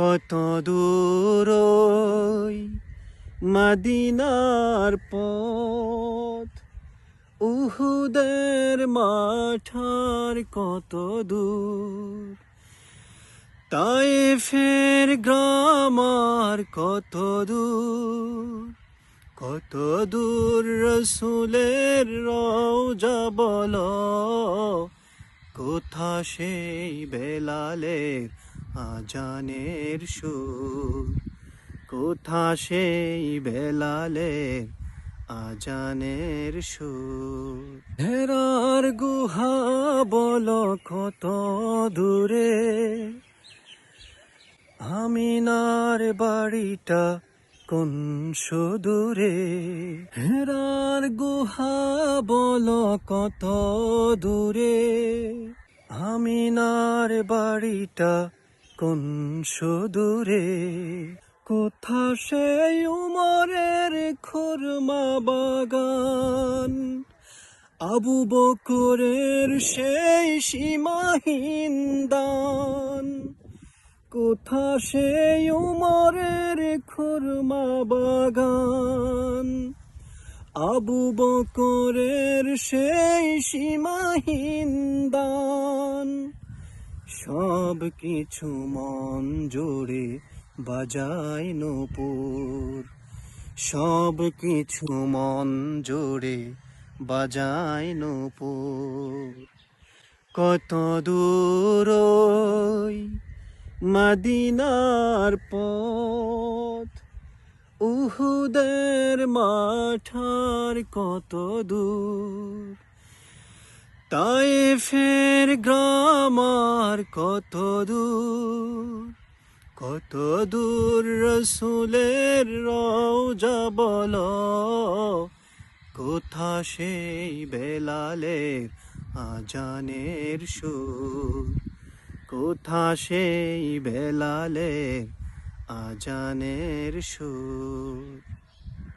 কত দূর মদিনার পথ। উহুদের মাঠার কত দূর। তাই ফের গ্রামার কত দূর। কত দূর রসুলের রওজা বল। কোথা সেই বেলালের আজানের সুর। কোথা সেই বেলালের আজানের সুর? হেরার গুহা বল কত দূরে? আমিনার বাড়িটা কোন সুদূরে? হেরার গুহা বল কত দূরে? আমিনার বাড়িটা কোন সুদূরে? কোথা সেই উমরের খুরমা বাগান? আবু বকরের সেই সীমাহীন দান। কোথা সেই উমরের খুরমা বাগান? আবু বকরের সেই সীমাহীন দান। সব কিছু মন জোরে বাজায় নপুর। সব কিছু মন জোরে বাজায় নপুর। কত দূর মদিনার পথ, উহুদের মাঠার কত দূর। তাই ফের গ্রামার কত দূর কত দূর রসুলের রওজা বল। কোথা সেই বেলালের আজানের সুর, কোথা সেই বেলালের আজানের সুর?